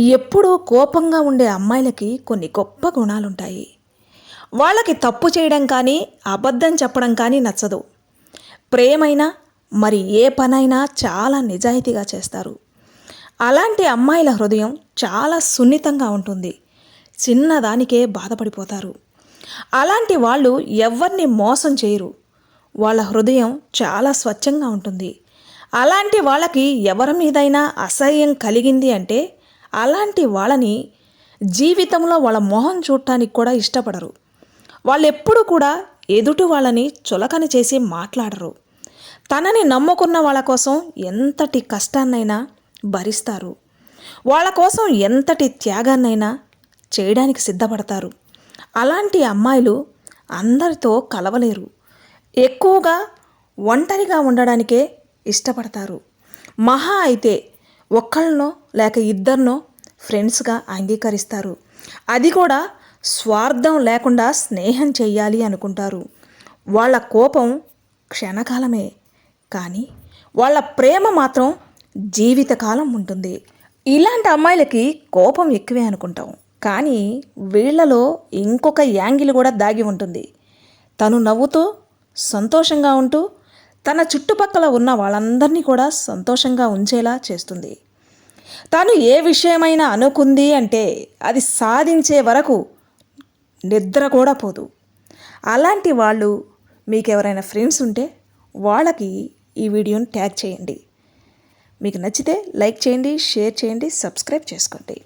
ఎప్పుడూ కోపంగా ఉండే అమ్మాయిలకి కొన్ని గొప్ప గుణాలుంటాయి. వాళ్ళకి తప్పు చేయడం కానీ అబద్ధం చెప్పడం కానీ నచ్చదు. ప్రేమైనా మరి ఏ పనైనా చాలా నిజాయితీగా చేస్తారు. అలాంటి అమ్మాయిల హృదయం చాలా సున్నితంగా ఉంటుంది. చిన్నదానికే బాధపడిపోతారు. అలాంటి వాళ్ళు ఎవరిని మోసం చేయరు. వాళ్ళ హృదయం చాలా స్వచ్ఛంగా ఉంటుంది. అలాంటి వాళ్ళకి ఎవరి మీదైనా అసహ్యం కలిగింది అంటే అలాంటి వాళ్ళని జీవితంలో వాళ్ళ మొహం చూడటానికి కూడా ఇష్టపడరు. వాళ్ళు ఎప్పుడు కూడా ఎదుటి వాళ్ళని చులకన చేసి మాట్లాడరు. తనని నమ్ముకున్న వాళ్ళ కోసం ఎంతటి కష్టాన్నైనా భరిస్తారు. వాళ్ళ కోసం ఎంతటి త్యాగాన్నైనా చేయడానికి సిద్ధపడతారు. అలాంటి అమ్మాయిలు అందరితో కలవలేరు. ఎక్కువగా ఒంటరిగా ఉండడానికే ఇష్టపడతారు. మహా అయితే ఒక్కళ్ళనో లేక ఇద్దరినో ఫ్రెండ్స్గా అంగీకరిస్తారు. అది కూడా స్వార్థం లేకుండా స్నేహం చెయ్యాలి అనుకుంటారు. వాళ్ళ కోపం క్షణకాలమే. కానీ వాళ్ళ ప్రేమ మాత్రం జీవితకాలం ఉంటుంది. ఇలాంటి అమ్మాయిలకి కోపం ఎక్కువే అనుకుంటాం. కానీ వీళ్ళలో ఇంకొక యాంగిల్ కూడా దాగి ఉంటుంది. తను నవ్వుతూ సంతోషంగా ఉంటూ తన చుట్టుపక్కల ఉన్న వాళ్ళందరినీ కూడా సంతోషంగా ఉంచేలా చేస్తుంది. తాను ఏ విషయమైనా అనుకుంది అంటే అది సాధించే వరకు నిద్ర కూడా పోదు. అలాంటి వాళ్ళు మీకు ఎవరైనా ఫ్రెండ్స్ ఉంటే వాళ్ళకి ఈ వీడియోని ట్యాగ్ చేయండి. మీకు నచ్చితే లైక్ చేయండి షేర్ చేయండి సబ్స్క్రైబ్ చేసుకోండి.